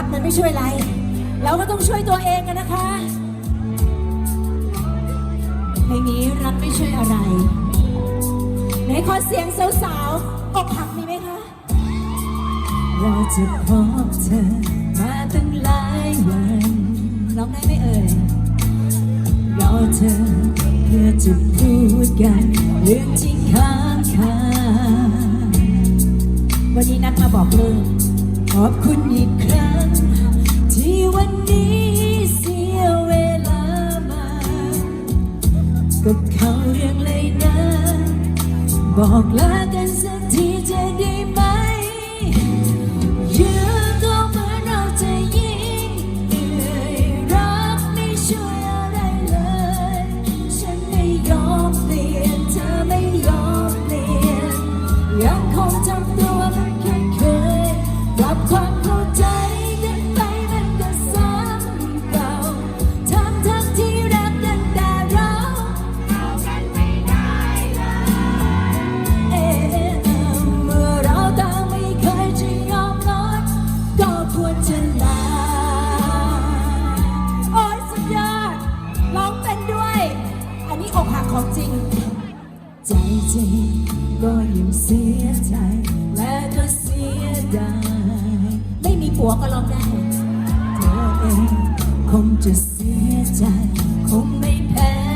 รักมันไม่ช่วยอะไร เราก็ต้องช่วยตัวเองกันนะคะเพลงนี้รักไม่ช่วยอะไรไหนขอเสียงสาวๆอกหักมีไหมคะ เราจะพบเธอมาตั้งหลายวันร้องได้ไหมเอ่ยรอเธอเพื่อจะพูดกันเรื่องที่ค้างคาวันนี้นัดมาบอกเลิกข อบคุณอีกครั้ง ที่วันนี้เสียเวลามากับเขาเรื่องเลยนะ บอกลากัน อกหักของจริง ใจจริงก็ยังเสียใจและก็เสียดายไม่มีผัวก็ร้องได้เธอเองคงจะเสียใจ คงไม่แพ้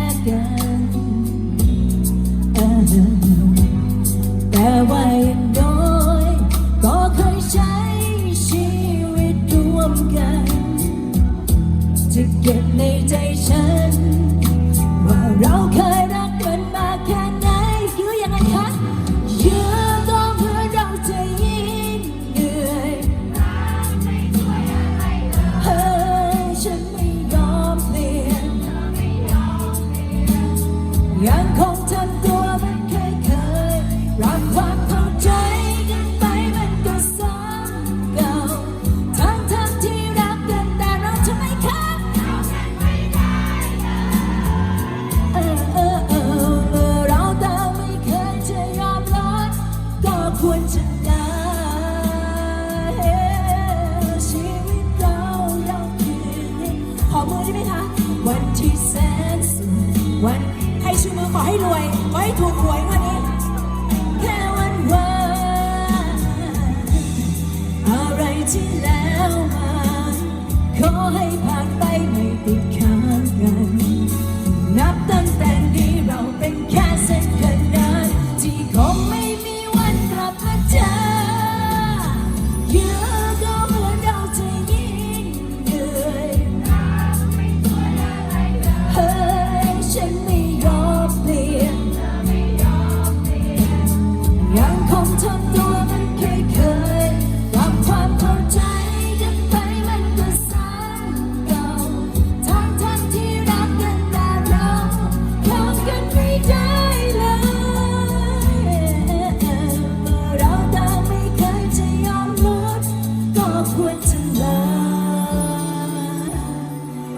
ควรจะได้ชีวิตเราเราคืนนี้ขอมือได้ไหมคะ วันที่แสนสุขวันให้ชูมือขอให้รวย ขอให้ถูกหวยวันนี้ แค่วันวานอะไรที่แล้วมา ขอให้ผ่านไปไม่ติดคำ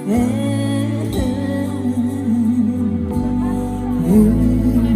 Mm-hmm. Mm-hmm.